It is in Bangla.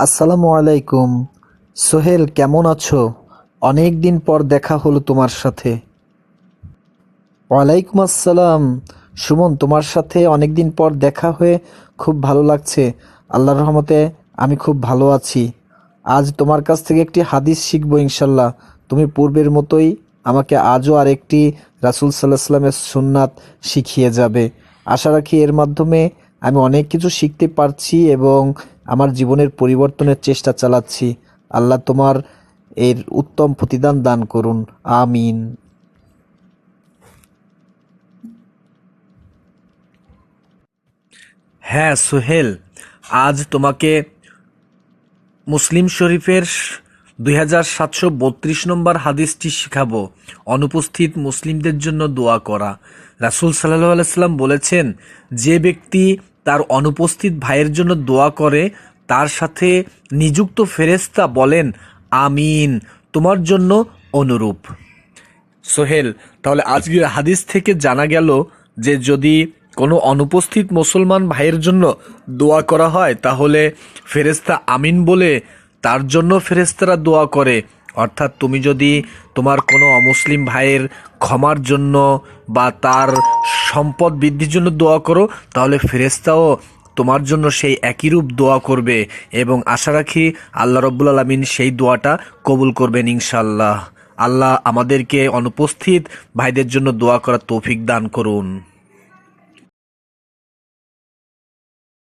আসসালামু আলাইকুম। সোহেল, কেমন আছো? অনেক দিন পর দেখা হলো তোমার সাথে। ওয়ালাইকুম আসসালাম। সুমন, তোমার সাথে অনেক দিন পর দেখা হয়ে খুব ভালো লাগছে। আল্লাহর রহমতে আমি খুব ভালো আছি। আজ তোমার কাছ থেকে একটি হাদিস শিখব ইনশাল্লাহ। তুমি পূর্বের মতোই আমাকে আজও আরেকটি রাসুল সাল্লাহ সাল্লামের সুন্নাত শিখিয়ে যাবে। আশা রাখি এর মাধ্যমে আমি অনেক কিছু শিখতে পারছি এবং আমার জীবনের পরিবর্তনের চেষ্টা চালাচ্ছি। আল্লাহ তোমার এর উত্তম প্রতিদান দান করুন। আমিন। হ্যাঁ সোহেল, আজ তোমাকে মুসলিম শরীফের দুই হাজার সাতশো বত্রিশ নম্বর হাদিসটি শিখাবো। অনুপস্থিত মুসলিমদের জন্য দোয়া করা। রাসুল সাল্লাহ আলাইসাল্লাম বলেছেন, যে ব্যক্তি তার অনুপস্থিত ভাইয়ের জন্য দোয়া করে, তার সাথে নিযুক্ত ফেরেস্তা বলেন, আমিন, তোমার জন্য অনুরূপ। সোহেল, তাহলে আজকের হাদিস থেকে জানা গেল যে যদি কোনো অনুপস্থিত মুসলমান ভাইয়ের জন্য দোয়া করা হয়, তাহলে ফেরেস্তা আমিন বলে তার জন্য ফেরেস্তারা দোয়া করে। অর্থাৎ তুমি যদি তোমার কোনো অমুসলিম ভাইয়ের ক্ষমার জন্য বা তার সম্পদ বৃদ্ধির জন্য দোয়া করো, তাহলে ফেরেস্তাও তোমার জন্য সেই একই রূপ দোয়া করবে এবং আশা রাখি আল্লাহ রব্বুল আলমিন সেই দোয়াটা কবুল করবেন ইনশাল্লাহ আল্লাহ আমাদেরকে অনুপস্থিত ভাইদের জন্য দোয়া করার তৌফিক দান করুন।